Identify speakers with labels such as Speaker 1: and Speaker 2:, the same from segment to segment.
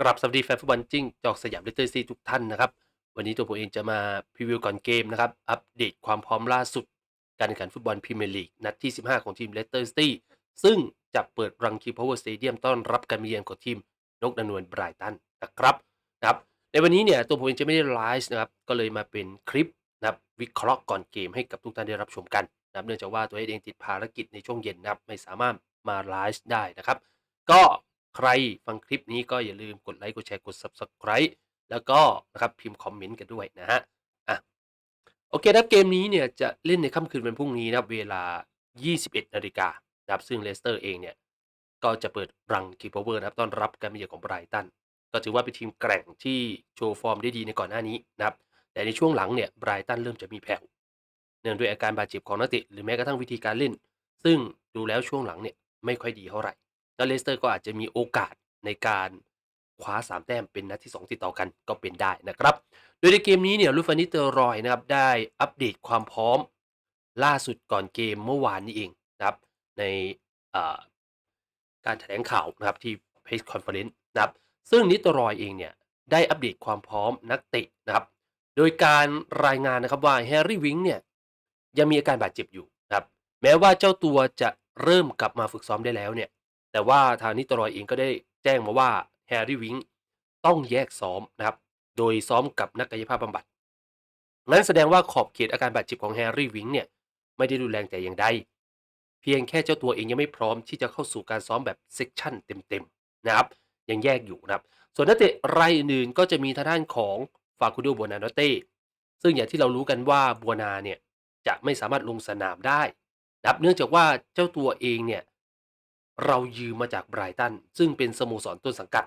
Speaker 1: กรับสวัสดีแฟนฟุตบอลจริงจอกสยามเลสเตอร์ซีทุกท่านนะครับ วันนี้ตัวผมเองจะมาพรีวิวก่อนเกมนะครับ อัปเดตความพร้อมล่าสุด การแข่งขันฟุตบอลพรีเมียร์ลีกนัดที่ 15 ของทีมเลสเตอร์ซิตี้ซึ่งจะเปิดรังคีพาวเวอร์สเตเดียมต้อนรับการมาเยือนของทีมนกดานวลไบรตันนะครับนะครับในวันนี้เนี่ยตัวผมเองจะไม่ได้ไลฟ์นะครับก็เลยมาเป็นคลิปนะครับวิเคราะห์ก่อนเกมให้กับทุกท่านได้รับชมกันนะครับเนื่องจากว่าตัวเองติดภารกิจในช่วงเย็นนะครับไม่สามารถมาไลฟ์ได้นะครับ ก็ ใครฟังคลิปนี้ก็อย่าลืมกดไลค์กดแชร์กด Subscribe แล้วก็นะครับพิมพ์คอมเมนต์กันด้วยนะฮะอะโอเคนะครับเกมนี้เนี่ยจะเล่นในค่ำคืนวันพรุ่งนี้นะครับเวลา 21นาฬิกานะครับซึ่งเลสเตอร์เองเนี่ยก็จะเปิดรังคีพาวเวอร์นะครับต้อนรับการมาเยือนของไบรตันก็ถือว่าเป็นทีมแกร่งที่โชว์ฟอร์มได้ดีในก่อนหน้านี้นะครับแต่ในช่วงหลังเนี่ยไบรตันเริ่มจะมีแผ่วเนื่องด้วยอาการบาดเจ็บของนักเตะหรือแม้กระทั่งวิธีการเล่น ซึ่งดูแล้วช่วงหลังเนี่ยไม่ค่อยดีเท่าไหร่ แล้วเลสเตอร์ก็อาจจะมีโอกาสในการคว้า 3 แต้มเป็นนัดที่ 2 ติดต่อกันก็เป็นได้นะครับ โดยในเกมนี้เนี่ยลูฟานิเตอร์รอยนะครับได้อัปเดตความพร้อมล่าสุดก่อนเกมเมื่อวานนี้เองนะครับในการแถลงข่าวนะครับที่เพจคอนเฟอเรนซ์นะครับซึ่งนิตรอยเองเนี่ยได้อัปเดตความพร้อมนักเตะนะครับ โดยการรายงานนะครับว่าแฮร์รี่วิงเนี่ยยังมีอาการบาดเจ็บอยู่นะครับแม้ว่าเจ้าตัวจะเริ่มกลับมาฝึกซ้อมได้แล้วเนี่ย แต่ว่าทางนิตรอยเองก็ได้แจ้งมาว่าแฮร์รี่วิงต้องแยกซ้อมนะครับ โดยซ้อมกับนักกายภาพบำบัดนั้นแสดงว่าขอบเขตอาการบาดเจ็บของแฮร์รี่วิงเนี่ยไม่ได้รุนแรงแต่อย่างใด เพียงแค่เจ้าตัวเองยังไม่พร้อมที่จะเข้าสู่การซ้อมแบบเซกชันเต็มๆนะครับ ยังแยกอยู่นะครับ ส่วนนักเตะรายอื่นก็จะมีทางด้านของฟาคูโดบัวนาโนเต้ซึ่งอย่างที่เรารู้กันว่าบัวนาเนี่ยจะไม่สามารถลงสนามได้นับเนื่องจากว่าเจ้าตัวเองเนี่ย เรายืมมาจากไบรตันซึ่งเป็นสโมสรต้นสังกัด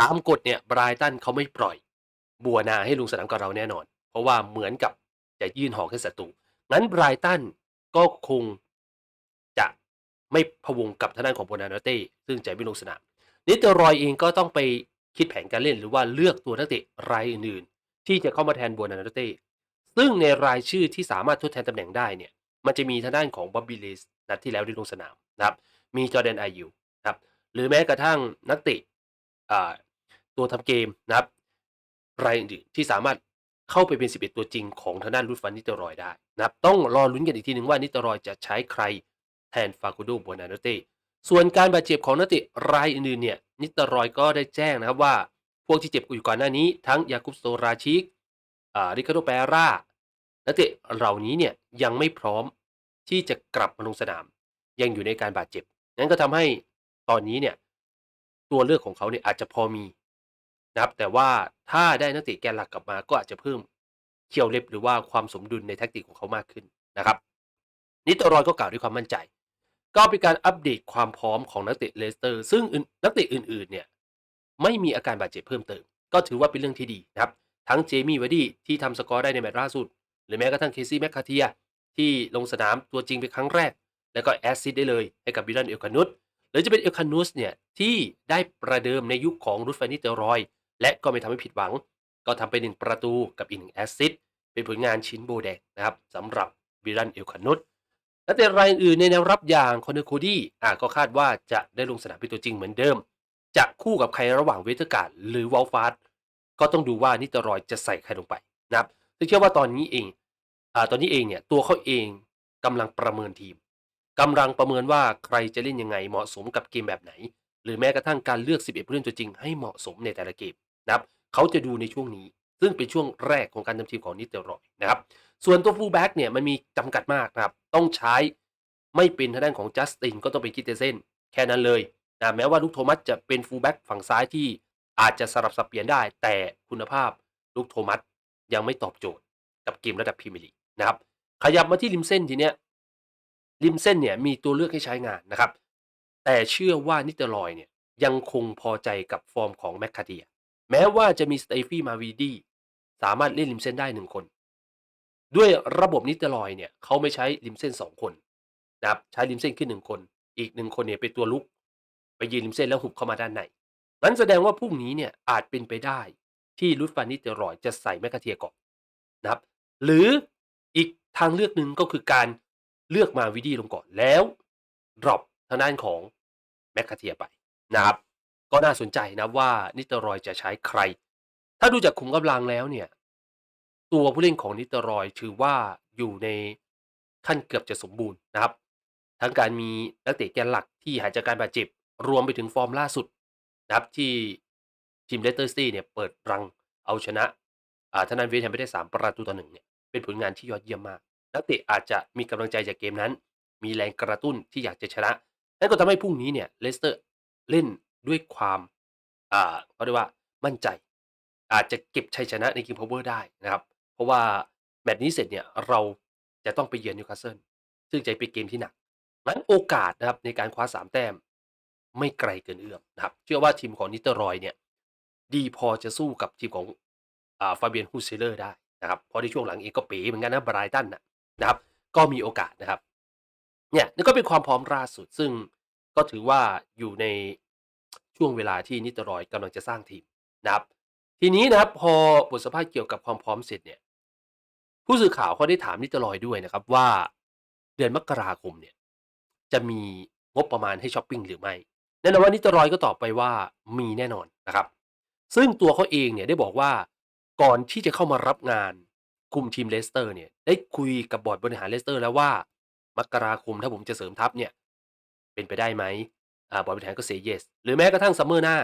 Speaker 1: ตามกฎเนี่ยไบรตันเขาไม่ปล่อย บัวนาให้ลงสนามกับเราแน่นอน เพราะว่าเหมือนกับจะยื่นหอกให้ศัตรูงั้นไบรตันก็คงจะไม่พวงกับทางด้านของโบนาโนเต้ซึ่งจะไม่ลงสนามนิตร์รอยเองก็ต้องไปคิดแผนการเล่นหรือว่าเลือกตัวนักเตะรายอื่นๆที่จะเข้ามาแทนบัวนาโนเต้ซึ่งในรายชื่อที่สามารถทดแทนตำแหน่งได้เนี่ยมันจะมีทางด้านของบ๊อบบี้เลสนัดที่แล้วที่ลงสนามนะครับ มีจอร์แดนไอยูครับหรือแม้กระทั่งนักเตะตัวทำเกมนะครับรายอื่นที่สามารถเข้าไปเป็น 11 ตัวจริงของทางด้านรูดฟันนิตรอยได้นะครับต้องรอลุ้นกันอีกทีหนึ่งว่านิตรอยจะใช้ใครแทนฟาคูโดบัวนาโนเต้ส่วนการบาดเจ็บของนักเตะรายอื่นๆเนี่ยนิตรอยก็ได้แจ้งนะครับว่า พวกที่เจ็บอยู่ก่อนหน้านี้ ทั้งยาคุปโซราชิกริคาโดแปร่านักเตะเหล่านี้เนี่ยยังไม่พร้อมที่จะกลับมาลงสนาม ยังอยู่ในการบาดเจ็บ นั้นก็ทำให้ตอนนี้เนี่ยตัวเลือกของเขาเนี่ยอาจจะพอมีนะครับ แต่ว่าถ้าได้นักเตะแกนหลักกลับมาก็อาจจะเพิ่มเคี่ยวเล็บหรือว่าความสมดุลในแท็กติกของเขามากขึ้นนะครับ นิตรอยก็กล่าวด้วยความมั่นใจ ก็เป็นการอัปเดตความพร้อมของนักเตะเลสเตอร์ ซึ่งนักเตะอื่นๆเนี่ยไม่มีอาการบาดเจ็บเพิ่มเติม ก็ถือว่าเป็นเรื่องที่ดีนะครับ ทั้งเจมี่วาดี้ที่ทำสกอร์ได้ในแมตช์ล่าสุด หรือแม้กระทั่งเคซี่แมคคาเทียที่ลงสนามตัวจริงเป็นครั้งแรก แล้วก็แอสซิดได้เลยให้กับบิลันเอลคานุสหรือจะเป็นเอลคานุสเนี่ยที่ได้ประเดิมในยุคของรูฟานิเตอรอย และก็ไม่ทำให้ผิดหวัง ก็ทำไปหนึ่งประตูกับอีกหนึ่งแอสซิดเป็นผลงานชิ้นโบแดงนะครับสำหรับบิลันเอลคานุสนักเตะรายอื่นในแนวรับอย่างคอนเนอร์โคดี้อะก็คาดว่าจะได้ลงสนามเป็นตัวจริงเหมือนเดิม จะคู่กับใครระหว่างเวเทอร์การ์ดหรือวอลฟาร์ดก็ต้องดูว่านิตรอยจะใส่ใครลงไปนะครับซึ่งเชื่อว่าตอนนี้เองอ่าตอนนี้เองเนี่ยตัวเขาเองกำลังประเมินทีม กำลังประเมินว่าใครจะเล่นยังไงเหมาะสมกับเกมแบบไหน หรือแม้กระทั่งการเลือก 11 ผู้เล่นตัวจริงให้เหมาะสมในแต่ละเกมนะครับเขาจะดูในช่วงนี้ ซึ่งเป็นช่วงแรกของการทำทีมของนิตอรอยนะครับส่วนตัวฟูลแบ็กเนี่ยมันมีจำกัดมากนะครับต้องใช้ไม่เป็นทางด้านของจัสตินก็ต้องเป็นคิเตเซนแค่นั้นเลยนะแม้ว่าลูกโทมัสจะเป็นฟูลแบ็กฝั่งซ้ายที่อาจจะสลับสับเปลี่ยนได้ แต่คุณภาพลูกโทมัสยังไม่ตอบโจทย์กับเกมระดับพรีเมียร์ลีกนะครับขยับมาที่ริมเส้นทีเนี้ย ริมเส้นเนี่ยมีตัวเลือกให้ใช้งานนะครับ แต่เชื่อว่านิตเตอร์ลอยเนี่ยยังคงพอใจกับฟอร์มของแมคคาเดีย แม้ว่าจะมีสเตฟี่มาวีดีสามารถเล่นริมเส้นได้หนึ่งคน ด้วยระบบนิตรอยเนี่ยเขาไม่ใช้ริมเส้น2คนนะครับใช้ริมเส้นขึ้น1คน อีก1คนเนี่ยเป็นตัวลุก ไปยืนริมเส้นแล้วหุบเข้ามาด้านในนั้นแสดงว่าพรุ่งนี้เนี่ยอาจเป็นไปได้ที่ลุดฟานิตรอยจะใส่แมคคาเทียก่อนนะครับ หรืออีกทางเลือกหนึ่งก็คือการ เลือกมาวิดีลงก่อนแล้วดรอปทางด้านของแมคคาเทียไปนะครับ ก็น่าสนใจนะว่านิตรอยจะใช้ใคร ถ้าดูจากขุมกำลังแล้วเนี่ย ตัวผู้เล่นของนิตรอยถือว่าอยู่ในขั้นเกือบจะสมบูรณ์นะครับ ทั้งการมีนักเตะแกนหลักที่หายจากการบาดเจ็บ รวมไปถึงฟอร์มล่าสุดนะครับที่ทีมเลสเตอร์ซิตี้เนี่ยเปิดรังเอาชนะอ่าทนานเวทแฮมไปได้ 3 ประตูต่อหนึ่งเนี่ยเป็นผลงานที่ยอดเยี่ยมมาก นักเตะอาจจะมีกำลังใจจากเกมนั้น มีแรงกระตุ้นที่อยากจะชนะ นั่นก็ทำให้พรุ่งนี้เนี่ยเลสเตอร์เล่นด้วยความอ่าเขาเรียกว่ามั่นใจ อาจจะเก็บชัยชนะในกิงพาวเวอร์ได้นะครับ เพราะว่าแมตช์นี้เสร็จเนี่ยเราจะต้องไปเยือนนิวคาสเซิลซึ่งจะเป็นเกมที่หนักนั้นโอกาสนะครับในการคว้า 3 แต้ม ไม่ไกลเกินเอื้อมนะครับ เชื่อว่าทีมของนิเตอร์รอยเนี่ยดีพอจะสู้กับทีมของอ่าฟาเบียนฮูเซเลอร์ได้นะครับเพราะในช่วงหลังเองก็เป๋เหมือนกันนะบรายตันนะ นะครับ ก็มีโอกาสนะครับ เนี่ยนี่ก็เป็นความพร้อมล่าสุด ซึ่งก็ถือว่าอยู่ในช่วงเวลาที่นิตรอยกำลังจะสร้างทีมนะครับ ทีนี้นะครับพอบทสัมภาษณ์เกี่ยวกับความพร้อมเสร็จเนี่ย ผู้สื่อข่าวเขาได้ถามนิตรอยด้วยนะครับ ว่าเดือนมกราคมเนี่ย จะมีงบประมาณให้ช้อปปิ้งหรือไม่แน่นอนว่านิตรอยก็ตอบไปว่ามีแน่นอนนะครับ ซึ่งตัวเขาเองเนี่ยได้บอกว่าก่อนที่จะเข้ามารับงาน คุมทีมเลสเตอร์เนี่ยได้คุยกับบอร์ดบริหารเลสเตอร์แล้วว่ามกราคมถ้าผมจะเสริมทัพเนี่ยเป็นไปได้ไหมอบอร์ดบริหารก็เซเยสหรือแม้กระทั่งซัมเมอร์หน้า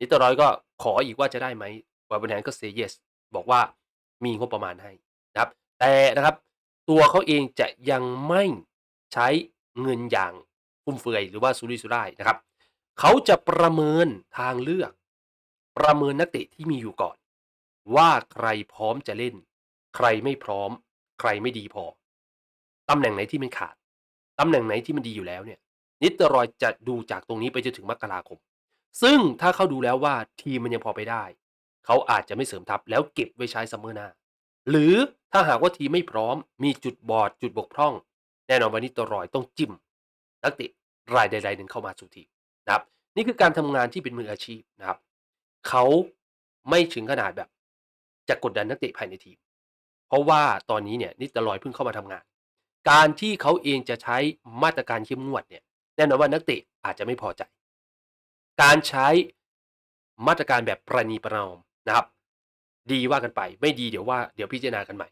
Speaker 1: นิตรอยก็ขออีกว่าจะได้ไหมบอร์ดบริหารก็เซเยสบอกว่ามีงบประมาณให้นะครับ แต่นะครับตัวเขาเองจะยังไม่ใช้เงินอย่างฟุ่มเฟือยหรือว่าสุรุ่ยสุร่ายนะครับ เขาจะประเมินทางเลือก ประเมินนักเตะที่มีอยู่ก่อน ว่าใครพร้อมจะเล่น ใครไม่พร้อม ใครไม่ดีพอตำแหน่งไหนที่มันขาดตำแหน่งไหนที่มันดีอยู่แล้วเนี่ย นิตรอยจะดูจากตรงนี้ไปจนถึงมกราคม ซึ่งถ้าเขาดูแล้วว่าทีมมันยังพอไปได้ เขาอาจจะไม่เสริมทัพแล้วเก็บไว้ใช้ซัมเมอร์หน้า หรือถ้าหากว่าทีมไม่พร้อม มีจุดบอดจุดบกพร่อง แน่นอนวันนี้ตรอยต้องจิ้มนักเตะรายใดๆหนึ่งเข้ามาสู่ทีมนะครับ นี่คือการทำงานที่เป็นมืออาชีพนะครับ เขาไม่ถึงขนาดแบบจะกดดันนักเตะภายในทีม ราะว่าตอนนี้เนี่ยนิตรอยเพิ่งเข้ามาทำงาน การที่เขาเองจะใช้มาตรการเข้มงวดเนี่ยแน่นอนว่านักเตะอาจจะไม่พอใจ การใช้มาตรการแบบประนีประนอมนะครับ ดีว่ากันไปไม่ดีเดี๋ยวว่าเดี๋ยวพิจารณากันใหม่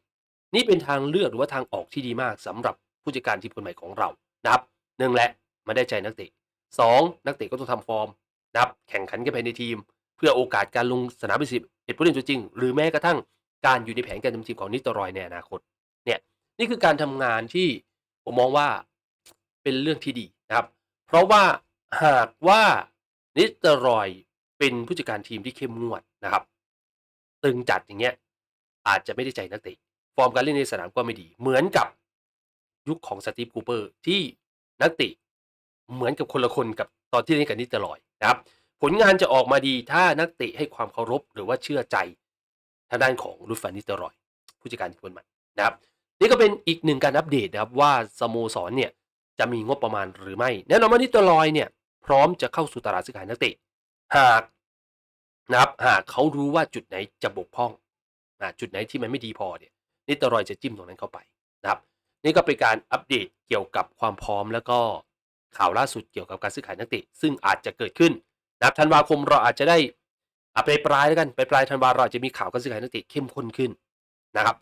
Speaker 1: นี่เป็นทางเลือกหรือว่าทางออกที่ดีมากสำหรับผู้จัดการทีมคนใหม่ของเรานะครับหนึ่งแหละมาได้ใจนักเตะสองนักเตะก็ต้องทำฟอร์มนะครับแข่งขันกันภายในทีม เพื่อโอกาสการลงสนามเป็นสิบเอ็ดผู้เล่นตัวจริง หรือแม้กระทั่ง การอยู่ในแผนการทำทีมของนิตรอยในอนาคตเนี่ยนี่คือการทำงานที่ผมมองว่าเป็นเรื่องที่ดีนะครับ เพราะว่าหากว่านิตรอยเป็นผู้จัดการทีมที่เข้มงวดนะครับ ตึงจัดอย่างเงี้ยอาจจะไม่ได้ใจนักเตะฟอร์มการเล่นในสนามก็ไม่ดี เหมือนกับยุคของสตีฟคูเปอร์ที่นักเตะเหมือนกับคนละคนกับตอนที่เล่นกับนิตรอยนะครับ ผลงานจะออกมาดีถ้านักเตะให้ความเคารพหรือว่าเชื่อใจ ทางด้านของลูฟานิสเตอรอย ผู้จัดการทีมคนใหม่นะครับนี่ก็เป็นอีกหนึ่งการอัปเดตนะครับว่าสโมสรเนี่ยจะมีงบประมาณหรือไม่แน่นอนว่านิตรอยเนี่ยพร้อมจะเข้าสู่ตลาดซื้อขายนักเตะหากนะครับหากเขารู้ว่าจุดไหนจะบกพร่องจุดไหนที่มันไม่ดีพอเนี่ยนิตรอยจะจิ้มตรงนั้นเข้าไปนะครับนี่ก็เป็นการอัปเดตเกี่ยวกับความพร้อมแล้วก็ข่าวล่าสุดเกี่ยวกับการซื้อขายนักเตะซึ่งอาจจะเกิดขึ้นนะครับธันวาคมเราอาจจะได้ อะไปปลายแล้วกันไปปลายธันวาเราจจะมีข่าวการซื้อขายนักเตะเข้มข้นขึ้นนะครับ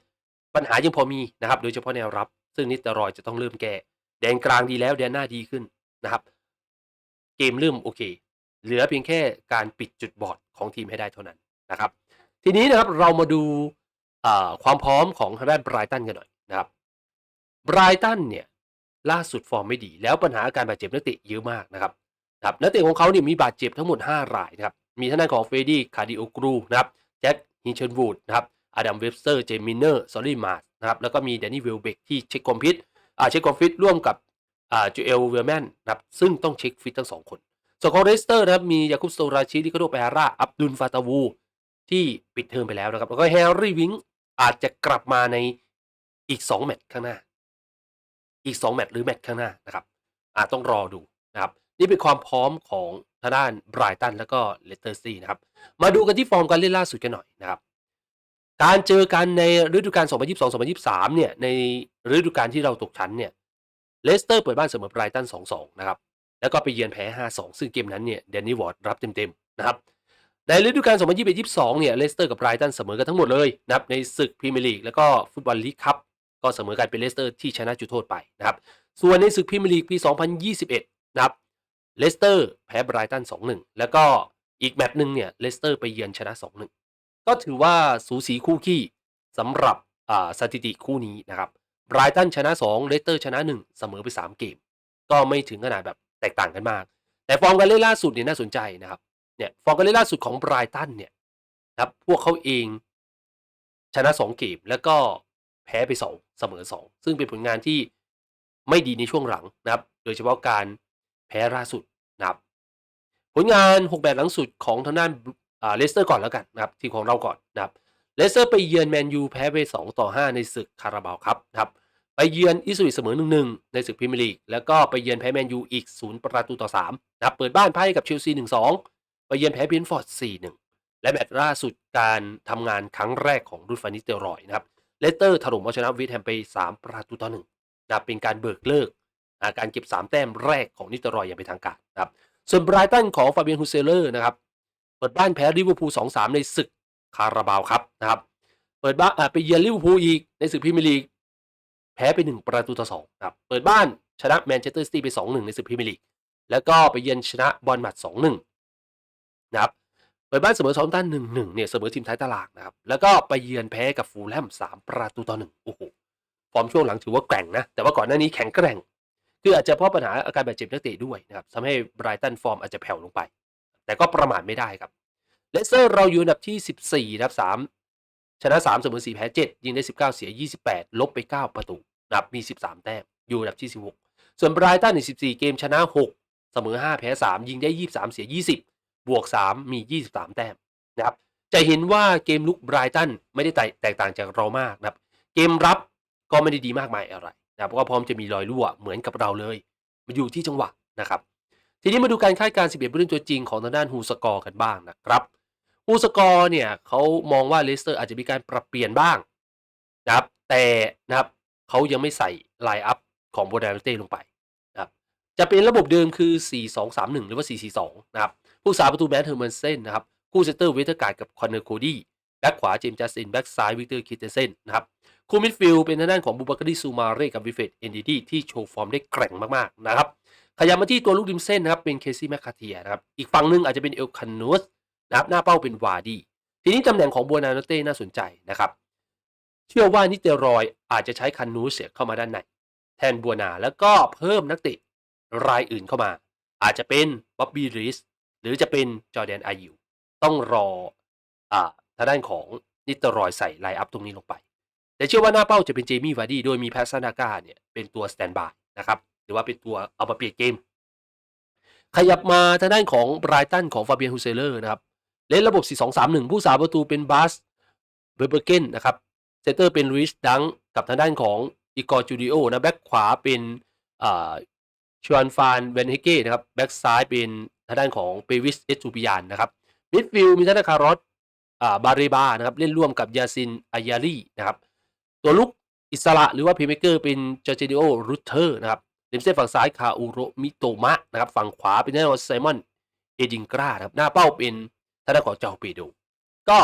Speaker 1: ปัญหายังพอมีนะครับ โดยเฉพาะแนวรับ ซึ่งนิตรอยจะต้องเริ่มแก้แดนกลางดีแล้วแดนหน้าดีขึ้นนะครับ เกมเริ่มโอเค เหลือเพียงแค่การปิดจุดบอดของทีมให้ได้เท่านั้นนะครับ ทีนี้นะครับเรามาดูความพร้อมของทางด้านไบรตันกันหน่อยนะครับไบรตันเนี่ยล่าสุดฟอร์มไม่ดี แล้วปัญหาการบาดเจ็บนักเตะเยอะมากนะครับครับนักเตะของเขาเนี่ยมีบาดเจ็บทั้งหมด 5 รายนะครับ มีท่านของเฟดี้คาร์ดิโอกรูนะครับแจ็คฮินเชนวูดนะครับอดัมเวบสเตอร์เจมินเนอร์ซอรี่มาร์สนะครับแล้วก็มีแดนนี่เวลเบกที่เช็คคอมพิวอ่าเช็คคอมพิวร่วมกับอ่าจูเอลเวลแมนนะครับซึ่งต้องเช็คฟิตทั้งสองคนส่วนของเรสเตอร์นะครับมียาคุปโซราชิลิคาโดเปร่าอับดุลฟาตาวูที่ปิดเทอมไปแล้วนะครับแล้วก็แฮร์รี่วิงอาจจะกลับมาในอีก 2 แมตช์ข้างหน้า อีก 2 แมตช์หรือแมตช์ข้างหน้านะครับอาจต้องรอดูนะครับนี่เป็นความพร้อมของ ทางด้านไบรตันแล้วก็เลสเตอร์ซีนะครับ มาดูกันที่ฟอร์มการเล่นล่าสุดกันหน่อยนะครับ การเจอกันในฤดูกาล 2022-2023 เนี่ย ในฤดูกาลที่เราตกชั้นเนี่ย เลสเตอร์เปิดบ้านเสมอไบรตัน 2-2 นะครับ แล้วก็ไปเยือนแพ้ 5-2 ซึ่งเกมนั้นเนี่ยแดนนี่วอร์ดรับเต็มนะครับ ในฤดูกาล 2021-22 เนี่ย เลสเตอร์กับไบรตันเสมอกันทั้งหมดเลยนะครับ ในศึกพรีเมียร์ลีกแล้วก็ฟุตบอลลีกคัพก็เสมอกันเป็นเลสเตอร์ที่ชนะจุดโทษไปนะครับ ส่วนในศึกพรีเมียร์ลีกปี 2021 นะครับ เลสเตอร์แพ้ไบรตัน2-1 แล้วก็อีกแมตช์หนึ่งเนี่ยเลสเตอร์ไปเยือนชนะ 2-1 ก็ถือว่าสูสีคู่ขี้สำหรับสถิติคู่นี้นะครับไบรตันชนะ 2 เลสเตอร์ชนะ 1 เสมอไป 3 เกม ก็ไม่ถึงขนาดแบบแตกต่างกันมาก แต่ฟอร์มการเล่นล่าสุดเนี่ยน่าสนใจนะครับเนี่ยฟอร์มการเล่นล่าสุดของไบรตันเนี่ยครับพวกเขาเองชนะ 2 เกม แล้วก็แพ้ไป 2 เสมอ 2 ซึ่งเป็นผลงานที่ไม่ดีในช่วงหลังนะครับ โดยเฉพาะการแพ้ล่าสุด ผลงาน 6 แบบหลังสุดของทางด้านอ่าเลสเตอร์ก่อนแล้วกันนะครับทีมของเราก่อนนะครับเลสเตอร์ไปเยือนแมนยูแพ้ไป 2 ต่อ 5 ในศึกคาราบาวครับนะครับไปเยือนอิสวิตเสมอ 1-1 ในศึกพรีเมียร์ลีกแล้วก็ไปเยือนแพ้แมนยูอีก 0 ประตูต่อ3นะครับเปิดบ้านพ่ายกับเชลซี 1-2 ไปเยือนแพ้เบนฟอร์ด 4-1 และแมตช์ล่าสุดการทำงานครั้งแรกของรุ่นฟานิสเตอรอยนะครับเลสเตอร์ถล่มเอาชนะวสต์แฮมไป 3 ประตูต่อ1นะครับเป็นการเบิกเลิกการเก็บ 3 แต้มแรกของนิสเตอรอยอย่างเป็นทางการนะครับ ส่วนไบรตันของฟาเบียนฮูเซเลอร์นะครับ เปิดบ้านแพ้ลิเวอร์พูล2-3ในศึกคาราบาวครับนะครับ เปิดบ้านไปเยือนลิเวอร์พูลอีกในศึกพรีเมียร์ลีกแพ้ไป1ประตูต่อ2ครับ เปิดบ้านชนะแมนเชสเตอร์ซิตี้ไป2-1ในศึกพรีเมียร์ลีก แล้วก็ไปเยือนชนะบอลมัด2-1นะครับเปิดบ้านเสมอซาอุตัน1-1เนี่ยเสมอทีมท้ายตารางนะครับ แล้วก็ไปเยือนแพ้กับฟูลแลม3ประตูต่อ1โอ้โห ฟอร์มช่วงหลังถือว่าแกร่งนะ แต่ว่าก่อนหน้านี้แข็งแกร่ง คืออาจจะเพราะปัญหาอาการบาดเจ็บนักเตะด้วยนะครับทำให้ไบรตันฟอร์มอาจจะแผ่วลงไป แต่ก็ประมาทไม่ได้ครับเลสเตอร์เราอยู่อันดับที่ 14นะครับ3ชนะ3เสมอ4แพ้7ยิงได้ 19 เสีย 28 ลบไป 9 ประตูนะครับมี 13 แต้มอยู่อันดับที่ 16 ส่วนไบรตันใน14 เกมชนะ 6 เสมอ 5 แพ้ 3 ยิงได้ 23 เสีย 20 บวก 3 มี 23 แต้มนะครับจะเห็นว่าเกมลุกไบรตันไม่ได้แตกต่างจากเรามากนะครับ เกมรับก็ไม่ได้ดีมากมายอะไร นะครับก็พร้อมจะมีรอยรั่วเหมือนกับเราเลย มันอยู่ที่จังหวะนะครับ ทีนี้มาดูการคาดการณ์11ผู้เล่นตัวจริงของทางด้านฮูสกอร์กันบ้างนะครับฮูสกอร์เนี่ยเขามองว่าเลสเตอร์อาจจะมีการปรับเปลี่ยนบ้างนะครับ แต่นะครับเขายังไม่ใส่ไลน์อัพของโบราณเต้ลงไปนะครับจะเป็นระบบเดิมคือ 4-2-3-1 หรือว่า 4-4-2 นะครับผู้สาประตูแมนเทอร์เมนเซนนะครับคู่เซนเตอร์เวเทอร์การ์ดกับคอนเนอร์โคดี้แบ็คขวาเจมส์จัสตินแบ็คซ้ายวิกเตอร์คิเตเซนนะครับ คู่มิดฟิลด์เป็นทางด้านของบูบาการีซูมาเร่กับวิเฟตเอนดีดีที่โชว์ฟอร์มได้แกร่งมากๆนะครับขยับมาที่ตัวลูกริมเส้นนะครับเป็นเคซี่แมคคาเทียนะครับอีกฝั่งหนึ่งอาจจะเป็นเอลคันนูสนะครับหน้าเป้าเป็นวาดีทีนี้ตำแหน่งของบัวนาโนเต้น่าสนใจนะครับเชื่อว่านิเตรอยอาจจะใช้คันนูสเข้ามาด้านในแทนบัวนาแล้วก็เพิ่มนักเตะรายอื่นเข้ามา อาจจะเป็นบ๊อบบี้ริสหรือจะเป็นจอร์แดนอายิวต้องรออ่าทางด้านของนิเตรอยใส่ไลน์อัพตรงนี้ลงไป แต่เชื่อว่าหน้าเป้าจะเป็นเจมี่วาร์ดี้โดยมีแพสซานากาเนี่ยเป็นตัวสแตนบายนะครับหรือว่าเป็นตัวเอามาเปลี่ยนเกม ขยับมาทางด้านของไบรตันของฟาเบียนฮูเซเลอร์นะครับเล่นระบบ 4-2-3-1 ผู้สาประตูเป็นบัสเบเบอร์เกนนะครับเซนเตอร์เป็นริชดังกับทางด้านของอีกอร์จูดิโอนะแบ็คขวาเป็นชวนฟานเวนเฮเก้นะครับแบ็คซ้ายเป็นทางด้านของเปวิสเอจูปิยานนะครับมิดฟิลด์มีทางด้านคารอสอ่าบาเรบานะครับเล่นร่วมกับยาซินอายารีนะครับ ตัวลุกอิสระหรือว่าพย์เมเกอร์เป็นจอร์เจดิโอรูเทอร์นะครับริมเส้นฝั่งซ้ายคาอูโรมิโตมะนะครับฝั่งขวาเป็นทางด้านองไซมอนเอดิงกรานะครับหน้าเป้าเป็นทางด้านของเจ้าเปโดก็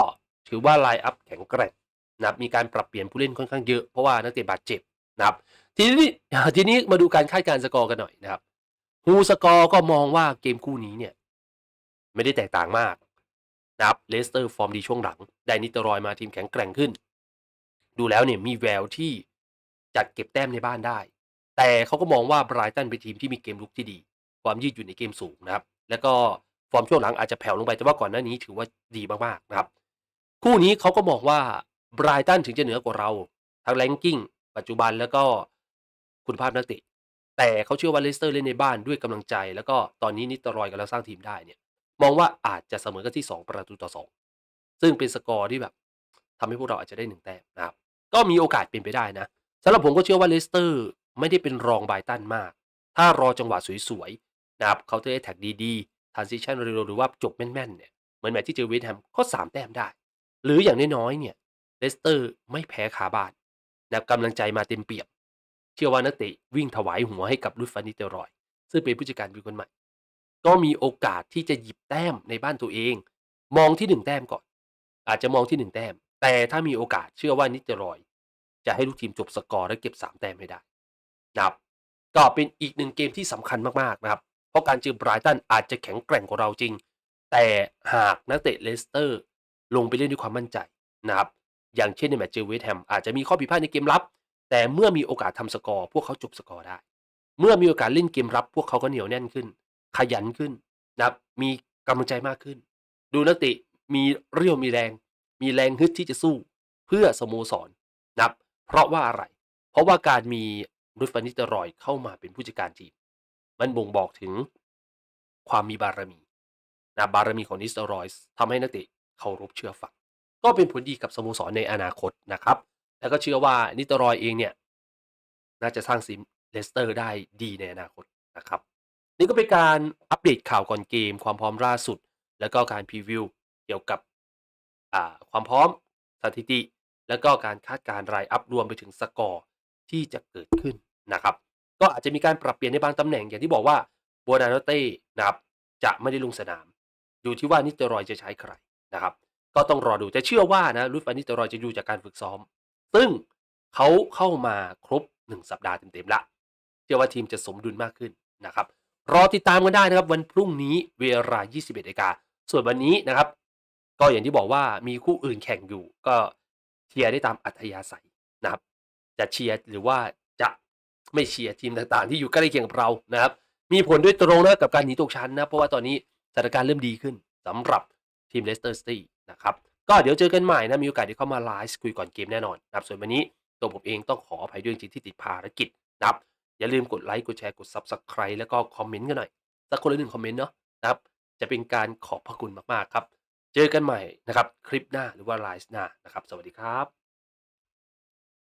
Speaker 1: ถือว่าไลน์อัพแข็งแกร่งนะครับมีการปรับเปลี่ยนผู้เล่นค่อนข้างเยอะเพราะว่านักเตะบาดเจ็บนะครับทีนี้ทีนี้มาดูการคาดการณ์สกอร์กันหน่อยนะครับฮูสกอร์ก็มองว่าเกมคู่นี้เนี่ยไม่ได้แตกต่างมากนะครับเลสเตอร์ฟอร์มดีช่วงหลัง ได้นิตรอยมาทีมแข็งแกร่งขึ้น ดูแล้วเนี่ยมีแววที่จัดเก็บแต้มในบ้านได้ แต่เขาก็มองว่าไบรตันเป็นทีมที่มีเกมลุกที่ดี ความยืดหยุ่นในเกมสูงนะครับ แล้วก็ฟอร์มช่วงหลังอาจจะแผ่วลงไปแต่ว่าก่อนหน้านี้ถือว่าดีมากๆนะครับ คู่นี้เขาก็มองว่าไบรตันถึงจะเหนือกว่าเรา ทั้งแรงกิ้งปัจจุบันแล้วก็คุณภาพนักเตะแต่เขาเชื่อว่าเลสเตอร์เล่นในบ้านด้วยกำลังใจ แล้วก็ตอนนี้นิตรอยกำลังสร้างทีมได้เนี่ยมองว่าอาจจะเสมอกันที่ 2 ประตูต่อ 2 ซึ่งเป็นสกอร์ที่แบบทำให้พวกเราอาจจะได้หนึ่งแต้มนะครับ ก็มีโอกาสเป็นไปได้นะสำหรับผมก็เชื่อว่าเลสเตอร์ไม่ได้เป็นรองไบตันมาก ถ้ารอจังหวะสวยๆนะครับเขาจะได้แท็กดีๆทรานซิชันเร็วหรือว่าจบแม่นๆเนี่ยเหมือนแมตช์ที่เจอเวสต์แฮมก็3แต้มได้ หรืออย่างน้อยๆเนี่ยเลสเตอร์ไม่แพ้คาบ้านนะกำลังใจมาเต็มเปี่ยม เชื่อว่านักเตะวิ่งถวายหัวให้กับลุยฟานิเตอรอย ซึ่งเป็นผู้จัดการวีคนใหม่ ก็มีโอกาสที่จะหยิบแต้มในบ้านตัวเอง มองที่1แต้มก่อน อาจจะมองที่1แต้ม แต่ถ้ามีโอกาสเชื่อว่านิสเตรอย จะให้ลูกทีมจบสกอร์และเก็บ 3 แต้มให้ได้นะครับก็เป็นอีกหนึ่งเกมที่สำคัญมากๆนะครับ เพราะการเจอไบรตันอาจจะแข็งแกร่งกว่าเราจริง แต่หากนักเตะเลสเตอร์ลงไปเล่นด้วยความมั่นใจนะครับอย่างเช่นในแมตช์เจอเวสต์แฮมอาจจะมีข้อผิดพลาดในเกมรับ แต่เมื่อมีโอกาสทำสกอร์พวกเขาจบสกอร์ได้ เมื่อมีโอกาสเล่นเกมรับ พวกเขาก็เหนียวแน่นขึ้น ขยันขึ้นนะครับมีกำลังใจมากขึ้น ดูนักเตะมีเรี่ยวมีแรง มีแรงฮึดที่จะสู้เพื่อสโมสรนะครับเพราะว่าอะไร เพราะว่าการมีรุดฟานิสเตอรอยเข้ามาเป็นผู้จัดการทีม มันบ่งบอกถึงความมีบารมีนะบารมีของนิสเตอรอยด์ทำให้นักเตะเคารพเชื่อฟัง ก็เป็นผลดีกับสโมสรในอนาคตนะครับ แล้วก็เชื่อว่านิสเตอรอยเองเนี่ยน่าจะสร้างทีมเลสเตอร์ได้ดีในอนาคตนะครับ นี่ก็เป็นการอัปเดตข่าวก่อนเกม ความพร้อมล่าสุด แล้วก็การพรีวิวเกี่ยวกับ อ่า ความพร้อม สถิติ แล้วก็การคาดการณ์รายอัพรวมไปถึงสกอร์ที่จะเกิดขึ้นนะครับ ก็อาจจะมีการปรับเปลี่ยนในบางตำแหน่งอย่างที่บอกว่าบัวนาโนเต้นะครับจะไม่ได้ลงสนาม อยู่ที่ว่านิตรอยจะใช้ใครนะครับ ก็ต้องรอดูแต่เชื่อว่านะรุดฟานิตรอยจะดูจากการฝึกซ้อม ซึ่งเขาเข้ามาครบ 1 สัปดาห์เต็มๆละเชื่อว่าทีมจะสมดุลมากขึ้นนะครับรอติดตามกันได้นะครับวันพรุ่งนี้เวลา 21นาฬิกาส่วนวันนี้นะครับ ก็อย่างที่บอกว่ามีคู่อื่นแข่งอยู่ ก็เชียร์ได้ตามอัธยาศัยนะครับ จะเชียร์หรือว่าจะไม่เชียร์ทีมต่างๆ ที่อยู่ใกล้เคียงกับเรานะครับ มีผลด้วยตรงนะกับการหนีตกชั้นนะเพราะว่าตอนนี้สถานการณ์เริ่มดีขึ้นสำหรับทีมเลสเตอร์ซิตี้นะครับก็เดี๋ยวเจอกันใหม่นะมีโอกาสได้เข้ามาไลฟ์คุยก่อนเกมแน่นอนนะครับส่วนวันนี้ตัวผมเองต้องขออภัยด้วยจริงที่ติดภารกิจนะครับอย่าลืมกดไลค์กดแชร์กด Subscribe แล้วก็คอมเมนต์กันหน่อยสักคนละหนึ่งคอมเมนต์เนาะนะครับจะเป็นการขอบพระคุณมากๆครับ เจอกันใหม่นะครับคลิปหน้าหรือว่าไลฟ์หน้านะครับ สวัสดีครับ